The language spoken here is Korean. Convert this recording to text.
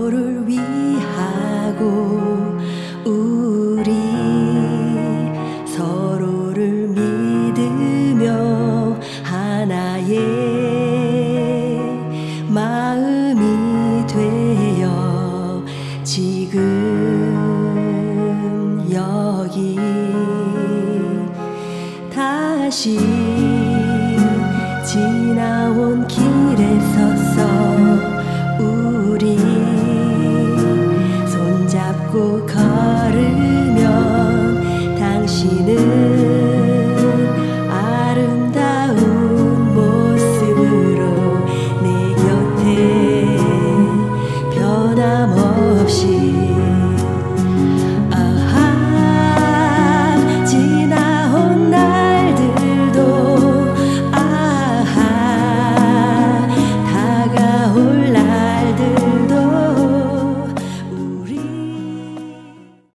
서로를 위하고 우리 서로를 믿으며 하나의 마음이 되어 지금 여기 다시 지나온 길에서 걸으면 당신은 아름다운 모습으로 내 곁에 변함없이